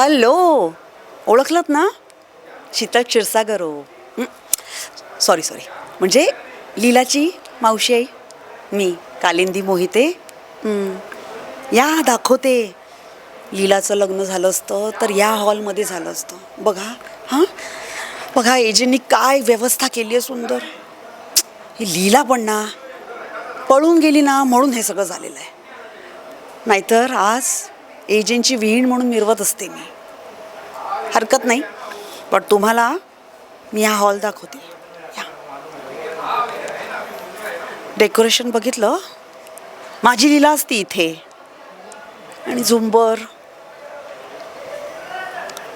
Hello ओळखलात ना? शीतल क्षीरसागर हो. Sorry sorry म्हणजे लीलाची मावशी आई मी कालिंदी मोहिते. या दाखवते. लीलाचं लग्न झालं असतं तर या हॉलमध्ये झालं असतं. बघा हां? बघा एजेंनी काय व्यवस्था केली आहे सुंदर. ही लीला पण ना पळून गेली ना म्हणून हे सगळं झालेलं आहे. नाहीतर आज एजंटची विहीण म्हणून मिरवत असते मी. हरकत नाही पण तुम्हाला मी हा हॉल दाखवते. या. डेकोरेशन बघितलं? माझी लीला असती इथे. आणि झुंबर.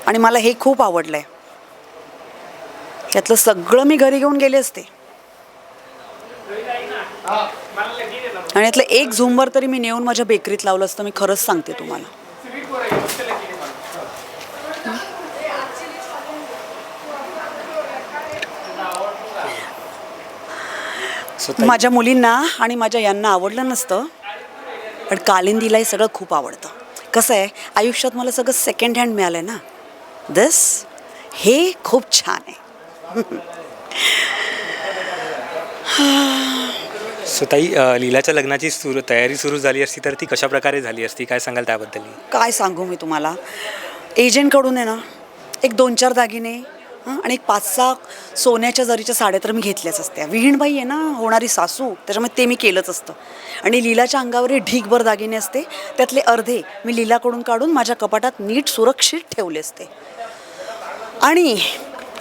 आणि मला हे खूप आवडलंय. त्यातलं सगळं मी घरी घेऊन गेले असते. आणि यातलं एक झुंबर तरी मी नेऊन माझ्या बेकरीत लावलं असतं मी खरंच सांगते तुम्हाला. माझ्या मुलींना आणि माझ्या यांना आवडलं नसतं पण कालिंदीला हे सगळं खूप आवडतं. कसं आहे आयुष्यात मला सगळं सेकंड हँड मिळालं आहे ना? दिस हे खूप छान आहे. सो ताई अ, लीलाच्या लग्नाची सुरू तयारी सुरू झाली असती तर ती कशा प्रकारे झाली असती? काय सांगाल त्याबद्दल? काय सांगू मी तुम्हाला? एजंटकडून आहे ना एक दोन चार दागिने हं, आणि एक पाच सहा सोन्याच्या जरीच्या साड्या तर मी घेतल्याच असत्या. विहीणबाई आहे ना होणारी सासू त्याच्यामुळे ते मी केलंच असतं. आणि लीलाच्या अंगावर हे ढीगभर दागिने असते त्यातले अर्धे मी लीलाकडून काढून माझ्या कपाटात नीट सुरक्षित ठेवले असते. आणि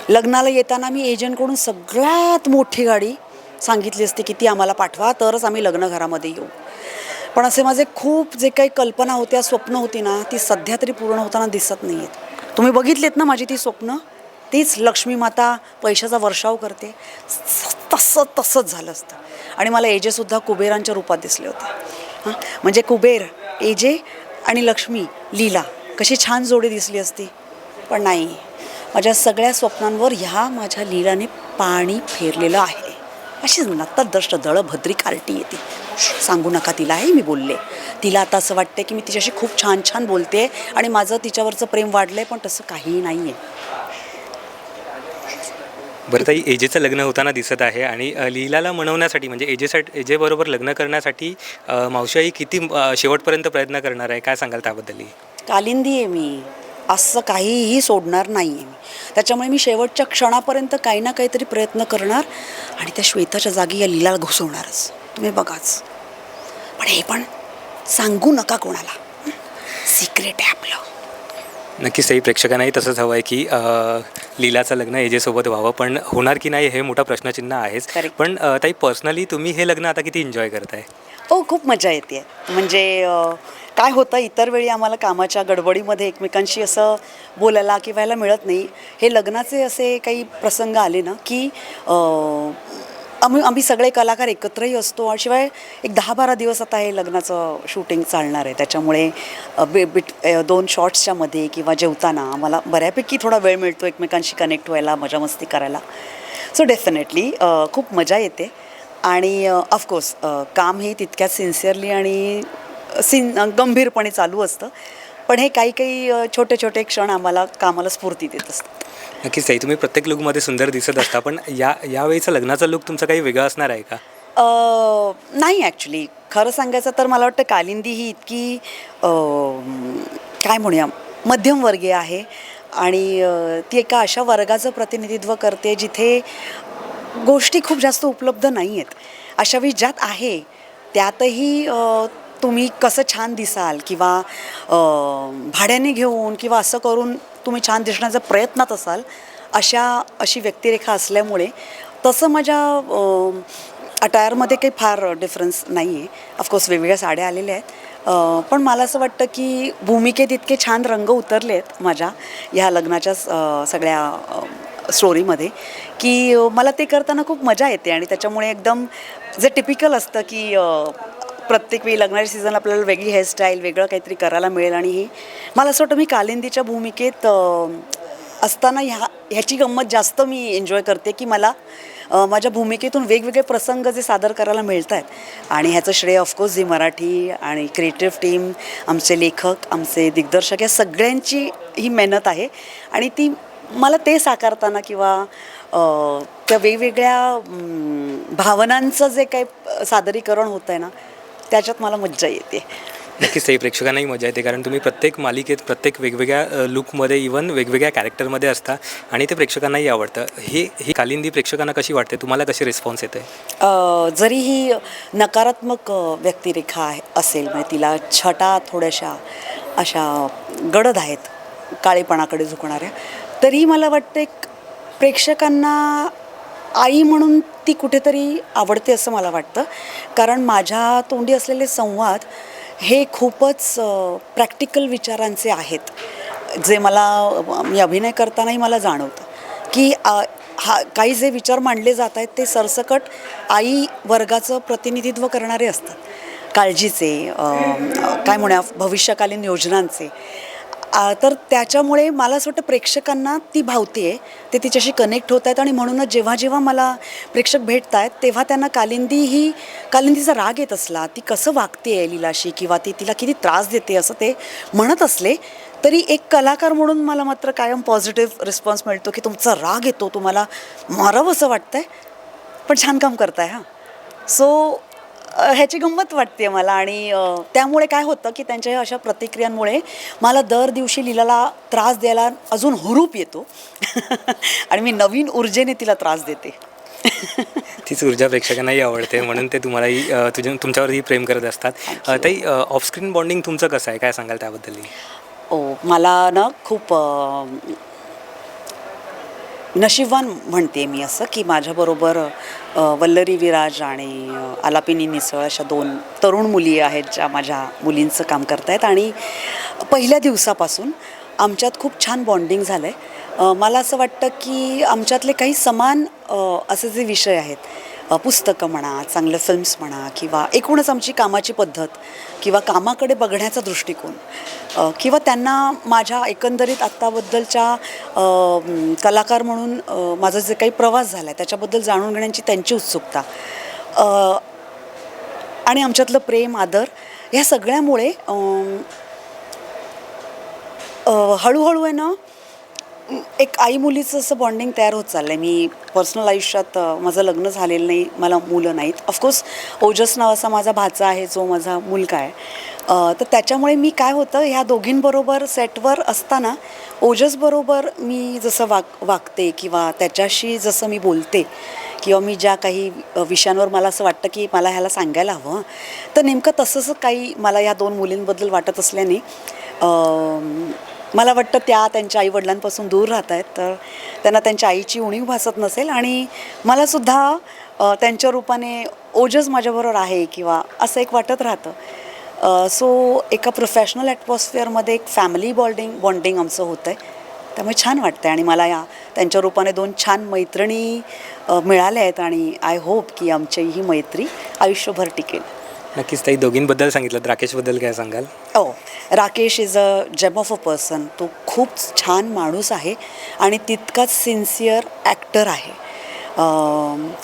लग्नाला येताना मी एजंटकडून सगळ्यात मोठी गाडी सांगितली असती की ती आम्हाला पाठवा तरच आम्ही लग्नघरामध्ये येऊ. पण असे माझे खूप जे काही कल्पना होत्या स्वप्न होती ना ती सध्या तरी पूर्ण होताना दिसत नाही आहेत तुम्ही बघितलेत ना माझी ती स्वप्न? तीच लक्ष्मी माता पैशाचा वर्षाव करते. तसं तसंच झालं असतं. आणि मला एजेसुद्धा कुबेरांच्या रूपात दिसले होते. हां? म्हणजे कुबेर एजे आणि लक्ष्मी लीला कशी छान जोडी दिसली असती. पण नाही. माझ्या सगळ्या स्वप्नांवर ह्या माझ्या लीलाने पाणी फेरलेलं आहे. अशीच दळ भद्री कार्टी येते. सांगू नका तिला आहे मी बोलले. तिला आता असं वाटतं की मी तिच्याशी खूप छान छान बोलते आणि माझं तिच्यावरचं प्रेम वाढलंय पण तसं काहीही नाही आहे बरं ताई एजेचं लग्न होताना दिसत आहे आणि लीलाला मनवण्यासाठी म्हणजे एजेसाठी एजेबरोबर लग्न करण्यासाठी अ, मावशी किती शेवटपर्यंत प्रयत्न करणार आहे? काय सांगाल त्याबद्दल कालिंदी आहे मी. असं काहीही सोडणार नाही आहे मी. त्याच्यामुळे मी शेवटच्या क्षणापर्यंत काही ना काहीतरी प्रयत्न करणार आणि त्या श्वेताच्या जागी या लीलाला घुसवणारच. तुम्ही बघाच. पण हे पण सांगू नका कोणाला. सिक्रेट आहे आपलं. नक्कीच ताई प्रेक्षकांनाही तसंच हवं आहे की लीलाचं लग्न एजेसोबत व्हावं पण होणार की नाही हे मोठा प्रश्नचिन्ह आहेच. पण ताई पर्सनली तुम्ही हे लग्न आता किती एन्जॉय करताय? हो खूप मजा येते. म्हणजे काय होतं इतर वेळी आम्हाला कामाच्या गडबडीमध्ये एकमेकांशी असं बोलायला किंवा यायला मिळत नाही. हे लग्नाचे असे काही प्रसंग आले ना की आम्ही आम्ही सगळे कलाकार एकत्रही असतो आणि शिवाय एक दहा बारा दिवस आता हे लग्नाचं शूटिंग चालणार आहे. त्याच्यामुळे बे बिट दोन शॉर्ट्सच्या मध्ये किंवा जेवताना आम्हाला बऱ्यापैकी थोडा वेळ मिळतो एकमेकांशी कनेक्ट व्हायला मजा मस्ती करायला. सो डेफिनेटली खूप मजा येते. आणि ऑफकोर्स काम हे तितक्यात सिन्सिअरली आणि सिन गंभीरपणे चालू असतं. पण हे काही काही छोटे छोटे क्षण आम्हाला कामाला स्फूर्ती देत असतात. नक्कीच ताई तुम्ही प्रत्येक लुकमध्ये सुंदर दिसत असता पण या यावेळीचं लग्नाचा लुक तुमचा काही वेगळा असणार आहे का? नाही ॲक्च्युली खरं सांगायचं तर मला वाटतं कालिंदी ही इतकी काय म्हणूया मध्यमवर्गीय आहे. आणि ती एका अशा वर्गाचं प्रतिनिधित्व करते जिथे गोष्टी खूप जास्त उपलब्ध नाही आहेत अशा वेळी ज्यात आहे त्यातही तुम्ही कसं छान दिसाल किंवा भाड्याने घेऊन किंवा असं करून तुम्ही छान दिसण्याचा प्रयत्नात असाल अशा अशी व्यक्तिरेखा असल्यामुळे तसं माझ्या अटायरमध्ये काही फार डिफरन्स नाही आहे ऑफकोर्स वेगवेगळ्या साड्या आलेल्या आहेत. पण मला असं वाटतं की भूमिकेत इतके छान रंग उतरले आहेत माझ्या ह्या लग्नाच्या स- सगळ्या स्टोरीमध्ये की मला ते करताना खूप मजा येते आणि त्याच्यामुळे एकदम जे टिपिकल असतं की प्रत्येक वेळी लग्नाच्या सीझन आपल्याला वेगळी हेअरस्टाईल वेगळं काहीतरी करायला मिळेल आणि हे मला असं वाटतं मी कालिंदीच्या भूमिकेत असताना ह्या ह्याची गंमत जास्त मी एन्जॉय करते की मला माझ्या भूमिकेतून वेगवेगळे प्रसंग जे सादर करायला मिळत आहेत आणि ह्याचं श्रेय ऑफकोर्स झी मराठी आणि क्रिएटिव्ह टीम आमचे लेखक आमचे दिग्दर्शक या सगळ्यांची ही मेहनत आहे. आणि ती मला ते साकारताना किंवा त्या वेगवेगळ्या भावनांचं जे काही सादरीकरण होतं आहे ना त्याच्यात मला मज्जा येते. नक्कीच ते प्रेक्षकांनाही मजा येते कारण तुम्ही प्रत्येक मालिकेत प्रत्येक वेगवेगळ्या लुकमध्ये इवन वेगवेगळ्या कॅरेक्टरमध्ये असता आणि ते प्रेक्षकांनाही आवडतं. हे ही कालिंदी प्रेक्षकांना कशी वाटते? तुम्हाला कशी रिस्पॉन्स येते? जरी ही नकारात्मक व्यक्तिरेखा असेल म्हणजे तिला छटा थोड्याशा अशा गडद आहेत काळेपणाकडे झुकणाऱ्या तरी मला वाटतं प्रेक्षकांना आई म्हणून ती कुठेतरी आवडते असं मला वाटतं. कारण माझ्या तोंडी असलेले संवाद हे खूपच प्रॅक्टिकल विचारांचे आहेत. जे मला मी अभिनय करतानाही मला जाणवतं. की आ, हा काही जे विचार मांडले जात आहेत ते सरसकट आई वर्गाचं प्रतिनिधित्व करणारे असतात. काळजीचे काय म्हणूया भविष्यकालीन योजनांचे. आ, तर त्याच्यामुळे मला असं वाटतं प्रेक्षकांना ती भावते आहे. ते तिच्याशी कनेक्ट होत आहेत आणि म्हणूनच जेव्हा जेव्हा मला प्रेक्षक भेटत आहेत तेव्हा त्यांना कालिंदी ही कालिंदीचा राग येत असला ती कसं वागते आहे लीलाशी किंवा ती तिला किती त्रास देते असं ते म्हणत असले तरी एक कलाकार म्हणून मला मात्र कायम पॉझिटिव्ह रिस्पॉन्स मिळतो की तुमचा राग येतो तुम्हाला मारावं असं आहे पण छान काम करताय हां. सो ह्याची गंमत वाटते मला आणि त्यामुळे काय होतं की त्यांच्या अशा प्रतिक्रियांमुळे मला दर दिवशी लिलाला त्रास द्यायला अजून हुरूप येतो. आणि मी नवीन ऊर्जेने तिला त्रास देते. तीच ऊर्जा प्रेक्षकांनाही आवडते म्हणून ते तुम्हालाही तुझ्या तुमच्यावरही प्रेम करत असतात. ताई ऑफस्क्रीन बॉन्डिंग तुमचं कसं आहे? काय सांगाल त्याबद्दलही? ओ मला ना खूप नशिबवान म्हणते मी असं की माझ्याबरोबर वल्लरी विराज आणि आलापिनी निसळ अशा दोन तरुण मुली आहेत ज्या माझ्या मुलींचं काम करतायत. आणि पहिल्या दिवसापासून आमच्यात खूप छान बॉन्डिंग झालं आहे मला असं वाटतं की आमच्यातले काही समान असे जे विषय आहेत पुस्तकं म्हणा चांगलं फिल्म्स म्हणा किंवा एकूणच आमची कामाची पद्धत किंवा कामाकडे बघण्याचा दृष्टिकोन किंवा त्यांना माझ्या एकंदरीत आत्ताबद्दलच्या कलाकार म्हणून माझा जे काही प्रवास झाला आहे त्याच्याबद्दल जाणून घेण्याची त्यांची उत्सुकता आणि आमच्यातलं प्रेम आदर ह्या सगळ्यामुळे हळूहळू आहे ना एक आई मुलीचं असं बॉन्डिंग तयार होत चाललं आहे मी पर्सनल आयुष्यात माझं लग्न झालेलं नाही मला मुलं नाहीत. ऑफकोर्स ओजस नावाचा माझा भाचा आहे जो माझा मुलगा आहे. तर त्याच्यामुळे मी काय होतं ह्या दोघींबरोबर सेटवर असताना ओजसबरोबर मी जसं वाग वागते किंवा त्याच्याशी जसं मी बोलते किंवा मी ज्या काही विषयांवर मला असं वाटतं की मला ह्याला सांगायला हवं तर नेमकं तसंच काही मला ह्या दोन मुलींबद्दल वाटत असल्याने मला वाटतं त्या त्यांच्या आईवडिलांपासून दूर राहत आहेत तर त्यांना त्यांच्या आईची उणीव भासत नसेल आणि मलासुद्धा त्यांच्या रूपाने ओजस माझ्याबरोबर आहे किंवा असं एक वाटत राहतं. सो एका प्रोफेशनल ॲटमॉस्फिअरमध्ये एक फॅमिली बॉन्डिंग बॉन्डिंग आमचं होतं आहे त्यामुळे छान वाटतं आणि मला या त्यांच्या रूपाने दोन छान मैत्रिणी मिळाल्या आहेत आणि आय होप की आमची ही मैत्री आयुष्यभर टिकेल. नक्कीच ताई दोघींबद्दल सांगितलं. राकेशबद्दल काय सांगाल? ओ Rakesh is a gem of a person तो खूप छान माणूस आहे आणि तितकाच सिन्सिअर ॲक्टर आहे.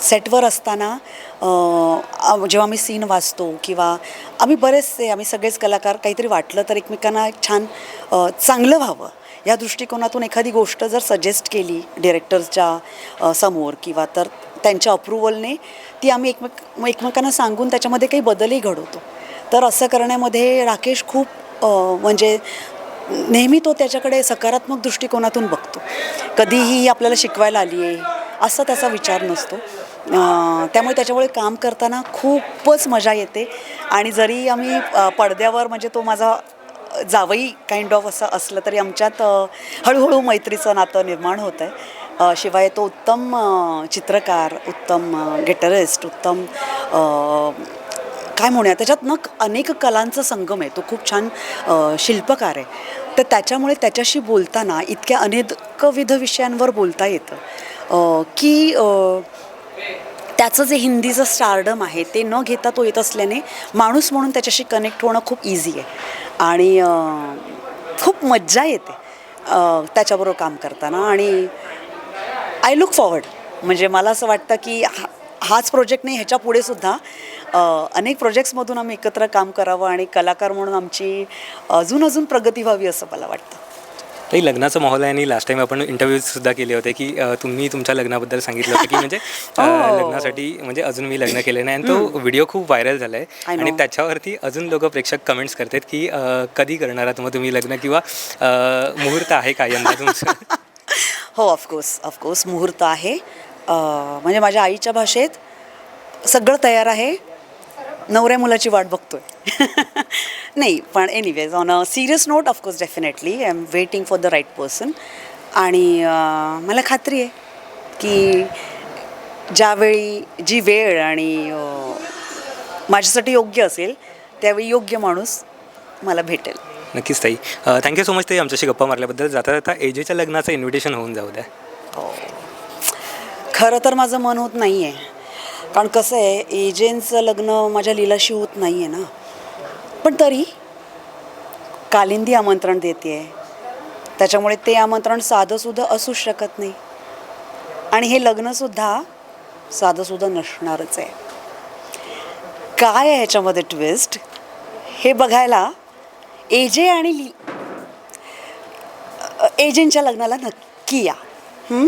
सेटवर असताना जेव्हा आम्ही सीन वाचतो किंवा आम्ही बरेचसे आम्ही सगळेच कलाकार काहीतरी वाटलं तर एकमेकांना एक छान चांगलं व्हावं. या दृष्टिकोनातून एखादी गोष्ट जर सजेस्ट केली डिरेक्टर्सच्या समोर किंवा तर त्यांच्या अप्रुव्हलने ती आम्ही एकमेक एकमेकांना सांगून त्याच्यामध्ये काही बदलही घडवतो. तर असं करण्यामध्ये राकेश खूप म्हणजे नेहमी तो त्याच्याकडे सकारात्मक दृष्टिकोनातून बघतो. कधीही आपल्याला शिकवायला आली आहे असा त्याचा विचार नसतो. त्यामुळे त्याच्यामुळे काम करताना खूपच मजा येते. आणि जरी आम्ही पडद्यावर म्हणजे तो माझा जावई काइंड ऑफ असं असलं तरी आमच्यात हळूहळू मैत्रीचं नातं निर्माण होतं आहे शिवाय तो उत्तम चित्रकार उत्तम गिटरिस्ट उत्तम काय म्हणूया त्याच्यात ना अनेक कलांचा संगम आहे. तो खूप छान शिल्पकार आहे. तर त्याच्यामुळे त्याच्याशी बोलताना इतक्या अनेकविध विषयांवर बोलता येतं. की त्याचं जे हिंदीचं स्टारडम आहे ते न घेता तो येत असल्याने माणूस म्हणून त्याच्याशी कनेक्ट होणं खूप इझी आहे. आणि खूप मज्जा येते त्याच्याबरोबर काम करताना. आणि आय लुक फॉवर्ड म्हणजे मला असं वाटतं की हा हाच प्रोजेक्ट नाही ह्याच्या पुढे सुद्धा अनेक प्रोजेक्ट्समधून आम्ही एकत्र काम करावं आणि कलाकार म्हणून आमची अजून अजून प्रगती व्हावी असं मला वाटतं. ताई लग्नाचा माहोल आहे आणि लास्ट टाइम आपण इंटरव्ह्यूज सुद्धा केले होते की अ, तुम्ही तुमच्या लग्नाबद्दल सांगितलं होतं की म्हणजे अ, हो. लग्नासाठी म्हणजे अजून मी लग्न केले नाही. आणि तो व्हिडिओ खूप व्हायरल झाला I आहे know. आणि त्याच्यावरती अजून लोक प्रेक्षक कमेंट्स करतात की अ, कधी करणार आहात मग तुम्ही लग्न किंवा अ, मुहूर्त आहे का यंदा तुमचं? हो ऑफकोर्स ऑफकोर्स मुहूर्त आहे. अ, म्हणजे माझ्या आईच्या भाषेत सगळं तयार आहे. नवऱ्या मुलाची वाट बघतोय. नाही पण anyways on a serious note of course definitely I am waiting for the right person आणि अ, मला खात्री आहे की ज्यावेळी जी वेळ आणि अ, माझ्यासाठी योग्य असेल त्यावेळी योग्य माणूस मला भेटेल. नक्कीच ताई. थँक्यू सो मच ताई आमच्याशी गप्पा मारल्याबद्दल. जाता जाता एजेच्या लग्नाचं इन्व्हिटेशन होऊन जाऊ द्या. खरं तर माझं मन होत नाही आहे कारण कसं आहे एजंटचं लग्न माझ्या लीलाशी होत नाही आहे ना. पण तरी कालिंदी आमंत्रण देते आहे त्याच्यामुळे ते आमंत्रण साधंसुद्धा असूच शकत नाही. आणि हे लग्नसुद्धा साधंसुद्धा नसणारच आहे. काय आहे ह्याच्यामध्ये ट्विस्ट हे बघायला एजे आणि ली लग्नाला नक्की या. हं?